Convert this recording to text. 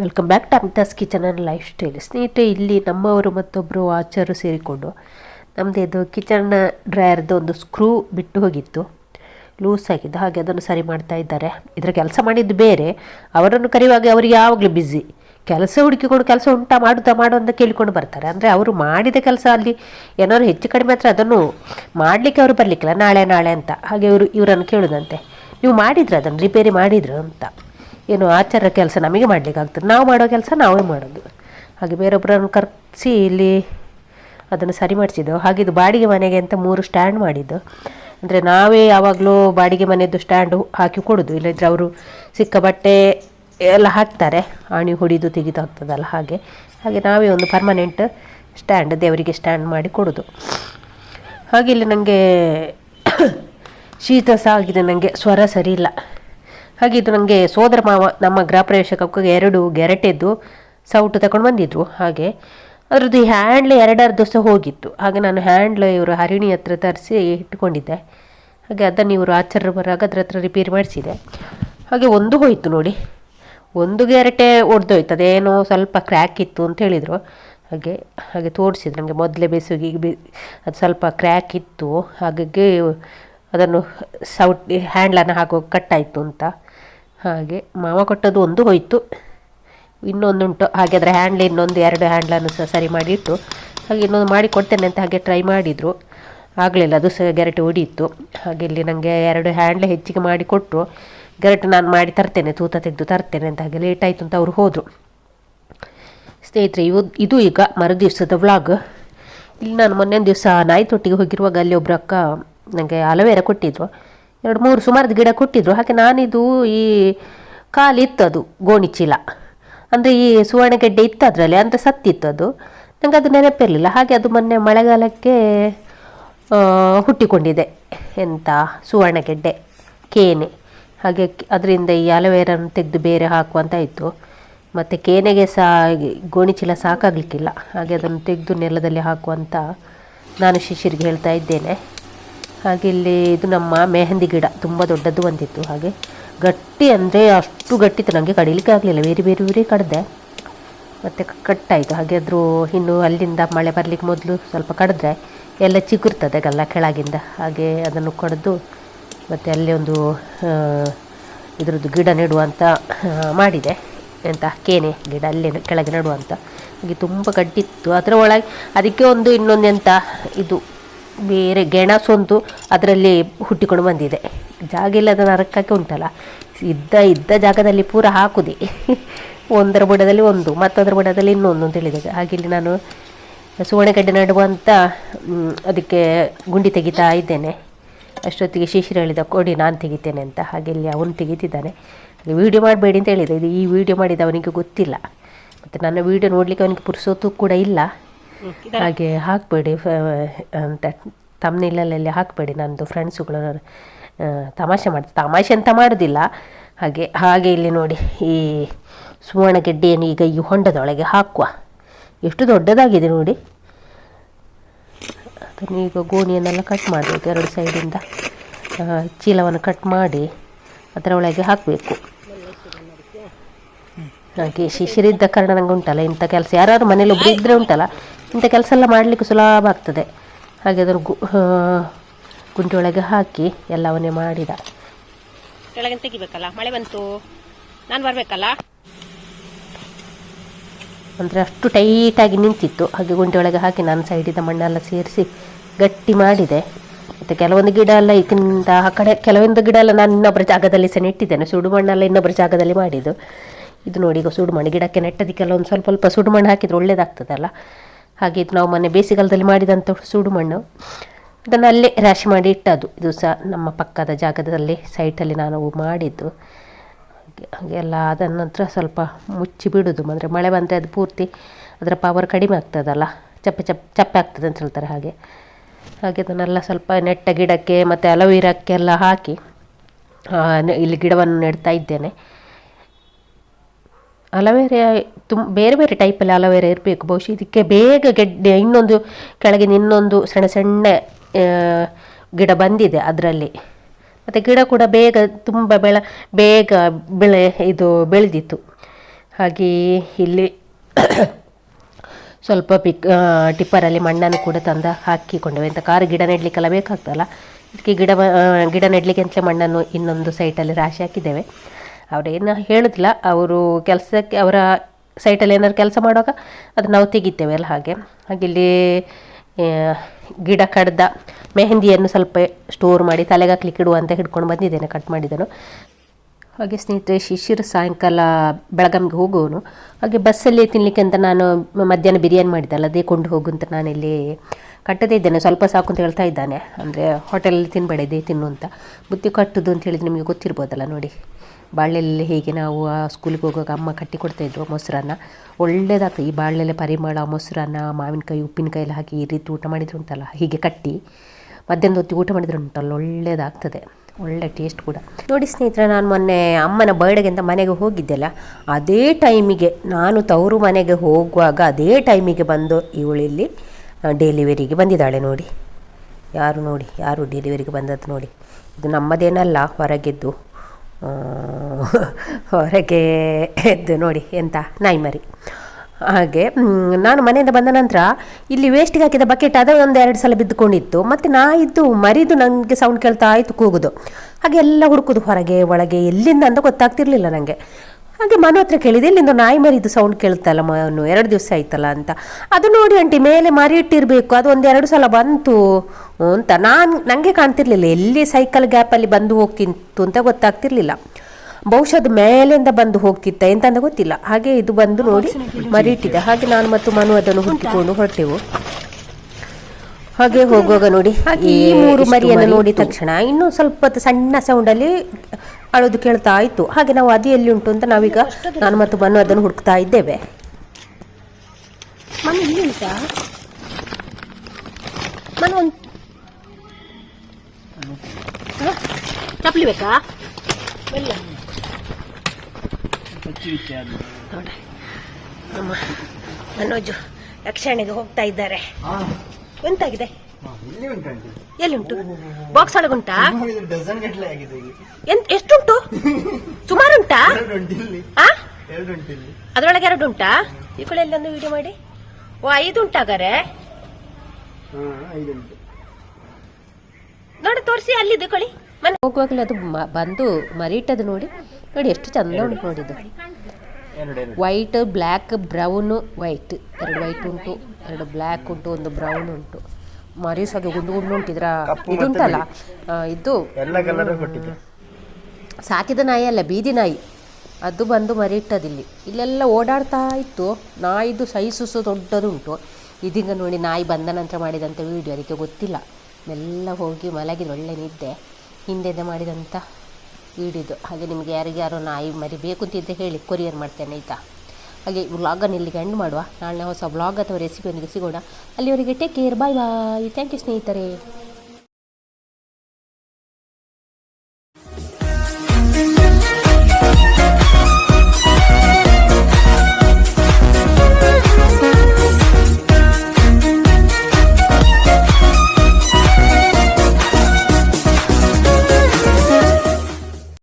Welcome back to Amitha's kitchen and lifestyle ಸ್ನೇಹಿತರೆ, ಇಲ್ಲಿ ನಮ್ಮವರು ಮತ್ತೊಬ್ಬರು ಆಚಾರು ಸೇರಿಕೊಂಡು ನಮ್ಮದೇ ಇದು ಕಿಚನ್ನ ಡ್ರಯರ್ದು ಒಂದು ಸ್ಕ್ರೂ ಬಿಟ್ಟು ಹೋಗಿತ್ತು. ಲೂಸ್ ಆಗಿದ್ದು, ಹಾಗೆ ಅದನ್ನು ಸರಿ ಮಾಡ್ತಾ ಇದ್ದಾರೆ. ಇದರ ಕೆಲಸ ಮಾಡಿದ್ದು ಬೇರೆ. ಅವರನ್ನು ಕರೆಯುವಾಗ ಅವರಿಗೆ ಯಾವಾಗಲೂ ಬ್ಯುಸಿ ಕೆಲಸ ಹುಡುಕಿಕೊಂಡು ಕೆಲಸ ಉಂಟಾ, ಮಾಡುತ್ತಾ ಮಾಡು ಅಂತ ಕೇಳಿಕೊಂಡು ಬರ್ತಾರೆ. ಅಂದರೆ ಅವರು ಮಾಡಿದ ಕೆಲಸ ಅಲ್ಲಿ ಏನಾದ್ರು ಹೆಚ್ಚು ಕಡಿಮೆ ಹತ್ರ ಅದನ್ನು ಮಾಡಲಿಕ್ಕೆ ಅವರು ಬರಲಿಕ್ಕಿಲ್ಲ. ನಾಳೆ ನಾಳೆ ಅಂತ. ಹಾಗೆ ಇವರು, ಇವರನ್ನು ಕೇಳೋದಂತೆ. ನೀವು ಮಾಡಿದ್ರೆ ಅದನ್ನು ರಿಪೇರಿ ಮಾಡಿದ್ರು ಅಂತ. ಏನು ಆಚಾರ ಕೆಲಸ ನಮಗೆ ಮಾಡಲಿಕ್ಕೆ ಆಗ್ತದೆ ನಾವು ಮಾಡೋ ಕೆಲಸ ನಾವೇ ಮಾಡೋದು. ಹಾಗೆ ಬೇರೊಬ್ಬರನ್ನು ಕರೆಸಿ ಇಲ್ಲಿ ಅದನ್ನು ಸರಿ ಮಾಡಿಸಿದ್ದೆವು ಹಾಗೆ ಇದು ಬಾಡಿಗೆ ಮನೆಗೆ ಅಂತ ಮೂರು ಸ್ಟ್ಯಾಂಡ್ ಮಾಡಿದ್ದು. ಅಂದರೆ ನಾವೇ ಯಾವಾಗಲೂ ಬಾಡಿಗೆ ಮನೆಯದ್ದು ಸ್ಟ್ಯಾಂಡು ಹಾಕಿ ಕೊಡೋದು. ಇಲ್ಲದಿದ್ದರೆ ಅವರು ಸಿಕ್ಕ ಬಟ್ಟೆ ಎಲ್ಲ ಹಾಕ್ತಾರೆ. ಆಣಿ ಹೊಡಿದು ತೆಗೆದು ಹಾಕ್ತದಲ್ಲ ಹಾಗೆ. ಹಾಗೆ ನಾವೇ ಒಂದು ಪರ್ಮನೆಂಟ್ ಸ್ಟ್ಯಾಂಡ್ ದೇವರಿಗೆ ಸ್ಟ್ಯಾಂಡ್ ಮಾಡಿ ಕೊಡೋದು. ಹಾಗೆ ಇಲ್ಲಿ ನನಗೆ ಶೀತ ಸಹ ಆಗಿದೆ. ನನಗೆ ಸ್ವರ ಸರಿ ಇಲ್ಲ. ಹಾಗೆ ಇದು ನನಗೆ ಸೋದರ ಮಾವ, ನಮ್ಮ ಗೃಹ ಎರಡು ಗೆರಟೆದ್ದು ಸೌಟು ತಗೊಂಡು ಬಂದಿದ್ರು. ಹಾಗೆ ಅದರದ್ದು ಹ್ಯಾಂಡ್ಲ್ ಎರಡಾರು ಸಹ ಹೋಗಿತ್ತು. ಹಾಗೆ ನಾನು ಹ್ಯಾಂಡ್ಲ್ ಇವರು ಹರಿಣಿ ಹತ್ರ ತರಿಸಿ ಇಟ್ಕೊಂಡಿದ್ದೆ. ಹಾಗೆ ಅದನ್ನು ಇವರು ಆಚಾರ್ಯ ಬರುವಾಗ ಅದ್ರ ಹತ್ರ ರಿಪೇರಿ ಮಾಡಿಸಿದೆ. ಹಾಗೆ ಒಂದು ಹೋಯಿತು ನೋಡಿ. ಒಂದು ಗೆರಟೆ ಒಡೆದೋಯ್ತು. ಅದೇನೋ ಸ್ವಲ್ಪ ಕ್ರ್ಯಾಕ್ ಇತ್ತು ಅಂತ ಹೇಳಿದರು. ಹಾಗೆ ಹಾಗೆ ತೋರಿಸಿದ್ರು ನನಗೆ ಮೊದಲೇ ಬೇಸಿಗೆ ಬಿ, ಅದು ಸ್ವಲ್ಪ ಕ್ರ್ಯಾಕ್ ಇತ್ತು. ಹಾಗಾಗಿ ಅದನ್ನು ಸೌಟ್, ಹ್ಯಾಂಡ್ಲನ್ನು ಹಾಕೋ ಕಟ್ಟಾಯಿತು ಅಂತ. ಹಾಗೆ ಮಾವ ಕೊಟ್ಟದ್ದು ಒಂದು ಹೋಯಿತು. ಇನ್ನೊಂದುಂಟು ಹಾಗೆ ಅದರ ಹ್ಯಾಂಡ್ಲ್ ಇನ್ನೊಂದು, ಎರಡು ಹ್ಯಾಂಡ್ಲನ್ನು ಸಹ ಸರಿ ಮಾಡಿಟ್ಟು, ಹಾಗೆ ಇನ್ನೊಂದು ಮಾಡಿ ಕೊಡ್ತೇನೆ ಅಂತ ಹಾಗೆ ಟ್ರೈ ಮಾಡಿದರು. ಆಗಲಿಲ್ಲ, ಅದು ಸಹ ಗೆರಟೆ ಹೊಡಿಯಿತ್ತು ಹಾಗೆ ಇಲ್ಲಿ ನನಗೆ ಎರಡು ಹ್ಯಾಂಡ್ಲ್ ಹೆಚ್ಚಿಗೆ ಮಾಡಿ ಕೊಟ್ಟರು ಗೆರಟೆ ನಾನು ಮಾಡಿ ತರ್ತೇನೆ, ತೂತ ತೆಗೆದು ತರ್ತೇನೆ ಅಂತ ಹಾಗೆ ಲೇಟ್ ಆಯಿತು ಅಂತ ಅವರು ಹೋದರು. ಸ್ನೇಹಿತರೆ, ಇವು, ಇದು ಈಗ ಮರು ದಿವಸದ ವ್ಲಾಗ್ ಇಲ್ಲಿ ನಾನು ಮೊನ್ನೆ ದಿವಸ ನಾಯಿ ತೊಟ್ಟಿಗೆ ಹೋಗಿರುವಾಗ ಅಲ್ಲಿ ಒಬ್ಬರು ಅಕ್ಕ ನನಗೆ ಅಲವೇರ ಕೊಟ್ಟಿದ್ರು. ಎರಡು ಮೂರು ಸುಮಾರು ಗಿಡ ಕೊಟ್ಟಿದ್ರು. ಹಾಗೆ ನಾನಿದು ಈ ಕಾಲಿತ್ತು ಅದು ಗೋಣಿಚೀಲ ಅಂದರೆ ಈ ಸುವರ್ಣಗೆಡ್ಡೆ ಇತ್ತು ಅದರಲ್ಲಿ ಅಂದರೆ ಸತ್ತಿತ್ತು ಅದು. ನನಗೆ ಅದು ನೆನಪಿರಲಿಲ್ಲ. ಹಾಗೆ ಅದು ಮೊನ್ನೆ ಮಳೆಗಾಲಕ್ಕೆ ಹುಟ್ಟಿಕೊಂಡಿದೆ ಎಂಥ ಸುವರ್ಣಗೆಡ್ಡೆ ಕೇನೆ. ಹಾಗೆ ಅದರಿಂದ ಈ ಅಲವೇರನ್ನು ತೆಗೆದು ಬೇರೆ ಹಾಕುವಂತ ಇತ್ತು. ಮತ್ತು ಕೇನೆಗೆ ಸಹ ಗೋಣಿಚೀಲ ಸಾಕಾಗಲಿಕ್ಕಿಲ್ಲ. ಹಾಗೆ ಅದನ್ನು ತೆಗೆದು ನೆಲದಲ್ಲಿ ಹಾಕುವಂತ ನಾನು ಶಿಶಿರಿಗೆ ಹೇಳ್ತಾ ಇದ್ದೇನೆ. ಹಾಗೆ ಇಲ್ಲಿ ಇದು ನಮ್ಮ ಮೆಹಂದಿ ಗಿಡ, ತುಂಬ ದೊಡ್ಡದು ಬಂದಿತ್ತು. ಹಾಗೆ ಗಟ್ಟಿ ಅಂದರೆ ಅಷ್ಟು ಗಟ್ಟಿತ್ತು ನನಗೆ ಕಡಿಲಿಕ್ಕೆ ಆಗಲಿಲ್ಲ. ಬೇರೆ ಬೇರೆ ಬೇರೆ ಕಡ್ದೆ. ಮತ್ತು ಕಟ್ಟಾಯಿತು. ಹಾಗೆ ಆದರೂ ಇನ್ನು ಅಲ್ಲಿಂದ ಮಳೆ ಬರಲಿಕ್ಕೆ ಮೊದಲು ಸ್ವಲ್ಪ ಕಡಿದ್ರೆ ಎಲ್ಲ ಚಿಗುರ್ತದೆ ಗಲ್ಲ ಕೆಳಗಿಂದ. ಹಾಗೆ ಅದನ್ನು ಕಡಿದು ಮತ್ತು ಅಲ್ಲಿ ಒಂದು ಇದರದ್ದು ಗಿಡ ನೆಡುವಂತ ಮಾಡಿದೆ. ಎಂತ, ಕೇನೆ ಗಿಡ ಅಲ್ಲೇ ಕೆಳಗೆ ನೆಡುವಂತ. ಹಾಗೆ ತುಂಬ ಗಡ್ಡಿತ್ತು ಅದರ ಒಳಗೆ, ಅದಕ್ಕೆ ಒಂದು ಇನ್ನೊಂದು ಎಂತ, ಇದು ಬೇರೆ ಗೆಣಸೊಂದು ಅದರಲ್ಲಿ ಹುಟ್ಟಿಕೊಂಡು ಬಂದಿದೆ. ಜಾಗ ಇಲ್ಲದ ನರಕಕ್ಕೆ ಉಂಟಲ್ಲ. ಇದ್ದ ಇದ್ದ ಜಾಗದಲ್ಲಿ ಪೂರ ಹಾಕುದೆ. ಒಂದರ ಬುಡದಲ್ಲಿ ಒಂದು, ಮತ್ತೊಂದರ ಬುಡದಲ್ಲಿ ಇನ್ನೊಂದು ಅಂತ ಹೇಳಿದಾಗ ಹಾಗೆ ಇಲ್ಲಿ ನಾನು ಸುವರ್ಣಗಡ್ಡೆ ನಡುವಂತ ಅದಕ್ಕೆ ಗುಂಡಿ ತೆಗಿತಾ ಇದ್ದೇನೆ. ಅಷ್ಟೊತ್ತಿಗೆ ಶಿಶಿರ ಹೇಳಿದ, ಕೊಡಿ ನಾನು ತೆಗಿತೇನೆ ಅಂತ. ಹಾಗೆ ಇಲ್ಲಿ ಅವನು ತೆಗಿತಿದ್ದಾನೆ. ಹಾಗೆ ವೀಡಿಯೋ ಮಾಡಬೇಡಿ ಅಂತ ಹೇಳಿದೆ. ಇದು ಈ ವಿಡಿಯೋ ಮಾಡಿದ ಅವನಿಗೆ ಗೊತ್ತಿಲ್ಲ. ಮತ್ತು ನನ್ನ ವೀಡಿಯೋ ನೋಡಲಿಕ್ಕೆ ಅವನಿಗೆ ಪುರ್ಸೋತು ಕೂಡ ಇಲ್ಲ. ಹಾಗೆ ಹಾಕಬೇಡಿ ಅಂತ ತಮ್ಮನಿಲ್ಲಲ್ಲಿ ಹಾಕಬೇಡಿ. ನನ್ನದು ಫ್ರೆಂಡ್ಸುಗಳು ತಮಾಷೆ ಮಾಡ್ತಾರೆ. ತಮಾಷೆ ಅಂತ ಮಾಡೋದಿಲ್ಲ. ಹಾಗೆ ಹಾಗೆ ಇಲ್ಲಿ ನೋಡಿ, ಈ ಸುವರ್ಣಗೆಡ್ಡೆಯನ್ನು ಈಗ ಈ ಹೊಂಡದೊಳಗೆ ಹಾಕುವ. ಎಷ್ಟು ದೊಡ್ಡದಾಗಿದೆ ನೋಡಿ. ಅದನ್ನು ಈಗ ಗೋಣಿಯನ್ನೆಲ್ಲ ಕಟ್ ಮಾಡಬೇಕು ಎರಡು ಸೈಡಿಂದ ಚೀಲವನ್ನು ಕಟ್ ಮಾಡಿ ಅದರ ಒಳಗೆ ಹಾಕಬೇಕು. ಹಾಗೆ ಶಿಶಿರಿದ್ದ ಕಾರಣ ನಂಗೆ ಉಂಟಲ್ಲ. ಇಂಥ ಕೆಲಸ ಯಾರು ಮನೇಲಿ ಒಬ್ಬರು ಇದ್ದರೆ ಉಂಟಲ್ಲ. ಇಂಥ ಕೆಲಸ ಎಲ್ಲ ಮಾಡಲಿಕ್ಕೆ ಸುಲಭ ಆಗ್ತದೆ. ಹಾಗೆ ಅದನ್ನು ಗು ಗುಂಡಿ ಒಳಗೆ ಹಾಕಿ ಎಲ್ಲವನ್ನೇ ಮಾಡಿದ. ಕೆಳಗೆ ತೆಗಿಬೇಕಲ್ಲ? ಮಳೆ ಬಂತು. ನಾನು ಬರಬೇಕಲ್ಲ? ಅಂದರೆ ಅಷ್ಟು ಟೈಟಾಗಿ ನಿಂತಿತ್ತು. ಹಾಗೆ ಗುಂಡಿ ಒಳಗೆ ಹಾಕಿ ನಾನು ಸೈಡಿದ ಮಣ್ಣೆಲ್ಲ ಸೇರಿಸಿ ಗಟ್ಟಿ ಮಾಡಿದೆ. ಮತ್ತು ಕೆಲವೊಂದು ಗಿಡ ಎಲ್ಲ ಇದಕ್ಕಿಂತ ಆ ಕಡೆ ಕೆಲವೊಂದು ಗಿಡ ಎಲ್ಲ ನಾನು ಇನ್ನೊಬ್ಬರ ಜಾಗದಲ್ಲಿ ಸಹ ನೆಟ್ಟಿದ್ದೇನೆ. ಸುಡು ಮಣ್ಣೆಲ್ಲ ಇನ್ನೊಬ್ಬರ ಜಾಗದಲ್ಲಿ ಮಾಡಿದ್ದು. ಇದು ನೋಡಿ ಈಗ ಸುಡು ಮಣ್ಣು ಗಿಡಕ್ಕೆ ನೆಟ್ಟದಕ್ಕೆಲ್ಲ ಒಂದು ಸ್ವಲ್ಪ ಸ್ವಲ್ಪ ಸುಡು ಮಣ್ಣು ಹಾಕಿದ್ರೆ ಒಳ್ಳೇದಾಗ್ತದಲ್ಲ. ಹಾಗೆ ಇದು ನಾವು ಮೊನ್ನೆ ಬೇಸಿಗೆಗಾಲದಲ್ಲಿ ಮಾಡಿದಂಥ ಸುಡು ಮಣ್ಣು. ಇದನ್ನು ಅಲ್ಲೇ ರಾಶಿ ಮಾಡಿ ಇಟ್ಟದ್ದು. ಇದು ಸಹ ನಮ್ಮ ಪಕ್ಕದ ಜಾಗದಲ್ಲಿ ಸೈಟಲ್ಲಿ ನಾನು ಮಾಡಿದ್ದು. ಹಾಗೆ ಹಾಗೆಲ್ಲ ಆದ ನಂತರ ಸ್ವಲ್ಪ ಮುಚ್ಚಿ ಬಿಡೋದು. ಅಂದರೆ ಮಳೆ ಬಂದರೆ ಅದು ಪೂರ್ತಿ ಅದರ ಪವರ್ ಕಡಿಮೆ ಆಗ್ತದಲ್ಲ, ಚಪ್ಪೆ ಚಪ್ ಚಪ್ಪೆ ಆಗ್ತದೆ ಅಂತ ಹೇಳ್ತಾರೆ ಹಾಗೆ. ಹಾಗೆ ಅದನ್ನೆಲ್ಲ ಸ್ವಲ್ಪ ನೆಟ್ಟ ಗಿಡಕ್ಕೆ ಮತ್ತು ಅಲೋವಿರಕ್ಕೆಲ್ಲ ಹಾಕಿ ಇಲ್ಲಿ ಗಿಡವನ್ನು ನೆಡ್ತಾ ಇದ್ದೇನೆ. ಅಲವೇರ ತುಂಬ ಬೇರೆ ಬೇರೆ ಟೈಪಲ್ಲಿ ಅಲವೇರ ಇರಬೇಕು. ಬಹುಶಃ ಇದಕ್ಕೆ ಬೇಗ ಗೆಡ್ಡೆ, ಇನ್ನೊಂದು ಕೆಳಗಿನ ಇನ್ನೊಂದು ಸಣ್ಣ ಸಣ್ಣ ಗಿಡ ಬಂದಿದೆ ಅದರಲ್ಲಿ. ಮತ್ತು ಗಿಡ ಕೂಡ ಬೇಗ ತುಂಬ ಬೆಳ, ಬೇಗ ಬೆಳೆ, ಇದು ಬೆಳೆದಿತ್ತು. ಹಾಗೆ ಇಲ್ಲಿ ಸ್ವಲ್ಪ ಪಿಕ್ ಟಿಪ್ಪರಲ್ಲಿ ಮಣ್ಣನ್ನು ಕೂಡ ತಂದು ಹಾಕಿಕೊಂಡೆವು. ಎಂತ ಕಾರು ಗಿಡ ನೆಡಲಿಕ್ಕೆಲ್ಲ ಬೇಕಾಗ್ತಲ್ಲ ಇದಕ್ಕೆ ಗಿಡ ಗಿಡ ನೆಡಲಿಕ್ಕೆ ಅಂತಲೇ ಮಣ್ಣನ್ನು ಇನ್ನೊಂದು ಸೈಟಲ್ಲಿ ರಾಶಿ ಹಾಕಿದ್ದೇವೆ. ಅವರೇನು ಹೇಳಿದ್ಲ ಅವರು ಕೆಲಸಕ್ಕೆ ಅವರ ಸೈಟಲ್ಲಿ ಏನಾದ್ರು ಕೆಲಸ ಮಾಡುವಾಗ ಅದು ನಾವು ತೆಗಿತೇವೆ ಅಲ್ಲ ಹಾಗೆ. ಹಾಗೆ ಇಲ್ಲಿ ಗಿಡ ಕಡ್ದ ಮೆಹಂದಿಯನ್ನು ಸ್ವಲ್ಪ ಸ್ಟೋರ್ ಮಾಡಿ ತಲೆಗೆ ಹಾಕ್ಲಿಕ್ಕೆ ಇಡುವ ಅಂತ ಹಿಡ್ಕೊಂಡು ಬಂದಿದ್ದೇನೆ ಕಟ್ ಮಾಡಿದನು. ಹಾಗೆ ಸ್ನೇಹಿತರೆ ಶಿಶಿರ ಸಾಯಂಕಾಲ ಬೆಳಗಾಮಿಗೆ ಹೋಗುವನು ಹಾಗೆ ಬಸ್ಸಲ್ಲಿ ತಿನ್ನಲಿಕ್ಕೆ ಅಂತ ನಾನು ಮಧ್ಯಾಹ್ನ ಬಿರಿಯಾನಿ ಮಾಡಿದ್ದಲ್ಲ, ಅದೇ ಕೊಂಡು ಹೋಗು ಅಂತ ನಾನಿಲ್ಲಿ ಕಟ್ಟದೇ ಇದ್ದೇನೆ. ಸ್ವಲ್ಪ ಸಾಕು ಅಂತ ಹೇಳ್ತಾ ಇದ್ದಾನೆ. ಅಂದರೆ ಹೋಟೆಲಲ್ಲಿ ತಿನ್ನಬೇಡ ಇದೇ ತಿನ್ನು ಅಂತ. ಬುತ್ತಿ ಕಟ್ಟುದು ಅಂತ ಹೇಳಿದ್ರೆ ನಿಮಗೆ ಗೊತ್ತಿರ್ಬೋದಲ್ಲ ನೋಡಿ. ಬಾಳೆಲ್ಲಿ ಹೇಗೆ ನಾವು ಆ ಸ್ಕೂಲಿಗೆ ಹೋಗುವಾಗ ಅಮ್ಮ ಕಟ್ಟಿ ಕೊಡ್ತಾಯಿದ್ರು ಮೊಸರನ್ನ. ಒಳ್ಳೇದಾಗ್ತದೆ. ಈ ಬಾಳೆಲೆ ಪರಿಮಳ, ಮೊಸರನ್ನ, ಮಾವಿನಕಾಯಿ ಉಪ್ಪಿನಕಾಯಿ ಎಲ್ಲ ಹಾಕಿ ಈ ರೀತಿ ಊಟ ಮಾಡಿದ್ರು ಉಂಟಲ್ಲ ಹೀಗೆ ಕಟ್ಟಿ ಮಧ್ಯಾಹ್ನದ ಹೊತ್ತಿಗೆ ಊಟ ಮಾಡಿದ್ರೆ ಉಂಟಲ್ಲ ಒಳ್ಳೇದಾಗ್ತದೆ. ಒಳ್ಳೆ ಟೇಸ್ಟ್ ಕೂಡ. ನೋಡಿ ಸ್ನೇಹಿತರೆ, ನಾನು ಮೊನ್ನೆ ಅಮ್ಮನ ಬರ್ಡೇಗೆ ಅಂತ ಮನೆಗೆ ಹೋಗಿದ್ದೆಲ್ಲ, ಅದೇ ಟೈಮಿಗೆ ನಾನು ತವರು ಮನೆಗೆ ಹೋಗುವಾಗ ಅದೇ ಟೈಮಿಗೆ ಬಂದು ಇವಳಿಲ್ಲಿ ಡೆಲಿವರಿಗೆ ಬಂದಿದ್ದಾಳೆ ನೋಡಿ. ಯಾರು ನೋಡಿ? ಯಾರು ಡೆಲಿವರಿಗೆ ಬಂದದ್ದು ನೋಡಿ? ಇದು ನಮ್ಮದೇನಲ್ಲ, ಹೊರಗೆದ್ದು. ಹೊರಗೆ ಎದ್ದು ನೋಡಿ ಎಂತ ನಾಯಿ ಮರಿ ಹಾಗೆ ನಾನು ಮನೆಯಿಂದ ಬಂದ ನಂತರ ಇಲ್ಲಿ ವೇಸ್ಟಿಗೆ ಹಾಕಿದ ಬಕೆಟ್ ಅದು ಒಂದು ಎರಡು ಸಲ ಬಿದ್ದುಕೊಂಡಿತ್ತು. ಮತ್ತು ನಾ ಇದ್ದು ಮರಿದು ನನಗೆ ಸೌಂಡ್ ಕೇಳ್ತಾ ಆಯಿತು ಕೂಗುದು. ಹಾಗೆ ಎಲ್ಲ ಹುಡುಕುದು ಹೊರಗೆ, ಒಳಗೆ, ಎಲ್ಲಿಂದ ಅಂತ ಗೊತ್ತಾಗ್ತಿರ್ಲಿಲ್ಲ ನನಗೆ ಹಾಗೆ ಮನು ಹತ್ರ ಕೇಳಿದೆ ಇಲ್ಲಿಂದ ನಾಯಿ ಮರಿದು ಸೌಂಡ್ ಕೇಳ್ತಲ್ಲ ಮನು ಎರಡು ದಿವಸ ಆಯ್ತಲ್ಲ ಅಂತ. ಅದು ನೋಡಿ ಆಂಟಿ ಮೇಲೆ ಮರಿ ಇಟ್ಟಿರಬೇಕು ಅದು ಒಂದು ಎರಡು ಸಲ ಬಂತು ಅಂತ. ನಾನು ನನಗೆ ಕಾಣ್ತಿರ್ಲಿಲ್ಲ ಎಲ್ಲಿ ಸೈಕಲ್ ಗ್ಯಾಪಲ್ಲಿ ಬಂದು ಹೋಗ್ತಿತ್ತು ಅಂತ ಗೊತ್ತಾಗ್ತಿರ್ಲಿಲ್ಲ. ಬಹುಶಃ ಅದು ಮೇಲಿಂದ ಬಂದು ಹೋಗ್ತಿತ್ತ ಎಂತ ಅಂತ ಗೊತ್ತಿಲ್ಲ. ಹಾಗೆ ಇದು ಬಂದು ನೋಡಿ ಮರಿ ಇಟ್ಟಿದೆ. ಹಾಗೆ ನಾನು ಮತ್ತು ಮನು ಅದನ್ನು ಹುಟ್ಟಿಕೊಂಡು ಹೊರಟೆವು. ಹಾಗೆ ಹೋಗುವಾಗ ನೋಡಿ ಈ ಮೂರು ಮರಿಯನ್ನು ನೋಡಿದ ತಕ್ಷಣ ಇನ್ನೂ ಸ್ವಲ್ಪ ಸಣ್ಣ ಸೌಂಡಲ್ಲಿ ಅಳೋದು ಕೇಳ್ತಾ ಇತ್ತು. ಹಾಗೆ ನಾವು ಅದು ಎಲ್ಲಿ ಉಂಟು ಅಂತ ನಾವೀಗ ನಾನು ಮತ್ತು ಬನ್ನು ಅದನ್ನು ಹುಡುಕ್ತಾ ಇದ್ದೇವೆ. ಮನೆ ಇಲ್ಲಿ ಉಂಟಾ? ಮನೆ ಒಂದು ಚಪ್ಪಲಿ ಬೇಕಾ? ಇಲ್ಲ ನೋಡಿ. ನಮ್ಮ ಮನೋಜು ರಕ್ಷಣೆಗೆ ಹೋಗ್ತಾ ಇದ್ದಾರೆ. ಎಂತಾಗಿದೆ? ಎಲ್ಲಿ ಉಂಟು? ಬಾಕ್ಸ್ ಒಳಗುಂಟಾ ಡಜನ್ ಗಟ್ಟಲೆ ಆಗಿದೆ ಈಗ. ಎಂತ ಎಷ್ಟುಂಟು? ಸುಮಾರು ಉಂಟಾ ಎರಡು ಉಂಟು ಆ? ಎರಡು ಉಂಟು ಇಲ್ಲಿ ಎರಡು ಉಂಟಾ ಈ ಕಡೆ ಎಲ್ಲೊಂದು ವಿಡಿಯೋ ಮಾಡಿ. ಓ ಐದು ಉಂಟಾಗಾರೆ ನೋಡಿ ತೋರಿಸಿ ಅಲ್ಲಿದ್ದು ಕಳಿ. ಮನೆ ಹೋಗುವಾಗಲೇ ಅದು ಮ- ಬಂದು ಮರಿ ಅದು ನೋಡಿ. ನೋಡಿ ಎಷ್ಟು ಚಂದ ಉಂಟು ನೋಡಿದ್ದು. ವೈಟ್ ಬ್ಲ್ಯಾಕ್ ಬ್ರೌನ್ ವೈಟ್ ಎರಡು ವೈಟ್ ಉಂಟು ಎರಡು ಬ್ಲ್ಯಾಕ್ ಉಂಟು ಒಂದು ಬ್ರೌನ್ ಉಂಟು. ಮರಿ ಸಹ ಗುಂಡು ಗುಂಡು ಉಂಟಿದ್ರ? ಇದುಂಟಲ್ಲ ಇದು ಉಂಟಲ್ಲ? ಆ, ಇದು ಎಲ್ಲ ಕಲರ್ ಕೊಟ್ಟಿದ್ದೆ ಸಾಕಿದ ನಾಯಿ ಅಲ್ಲ ಬೀದಿ ನಾಯಿ. ಅದು ಬಂದು ಮರಿ ಇಟ್ಟದಿಲ್ಲಿ ಇಲ್ಲೆಲ್ಲ ಓಡಾಡ್ತಾ ಇತ್ತು. ನಾಯಿದು ಸೈಜು ಸಹ ದೊಡ್ಡದುಂಟು. ಇದೀಗ ನೋಡಿ ನಾಯಿ ಬಂದ ನಂತರ ಮಾಡಿದಂಥ ವೀಡಿಯೋ ಅದಕ್ಕೆ ಗೊತ್ತಿಲ್ಲ. ಎಲ್ಲ ಹೋಗಿ ಮಲಗಿದ ಒಳ್ಳೆ ನಿದ್ದೆ. ಹಿಂದೆ ಮಾಡಿದಂಥ ವೀಡಿಯೋದು ಹಾಗೆ ನಿಮಗೆ ಯಾರಿಗೆ ಯಾರೋ ನಾಯಿ ಮರಿ ಬೇಕು ಅಂತಿದ್ದರೆ ಹೇಳಿ ಕೊರಿಯರ್ ಮಾಡ್ತೇನೆ ಆಯಿತಾ? ಹಾಗೆ ವ್ಲಾಗನ್ನು ಇಲ್ಲಿಗೆ ಎಂಡ್ ಮಾಡುವ. ನಾಳೆ ಹೊಸ ವ್ಲಾಗ್ ಅಥವಾ ರೆಸಿಪಿಯೊಂದಿಗೆ ಸಿಗೋಣ ಅಲ್ಲಿವರೆಗೆ take care bye bye thank you ಸ್ನೇಹಿತರೆ.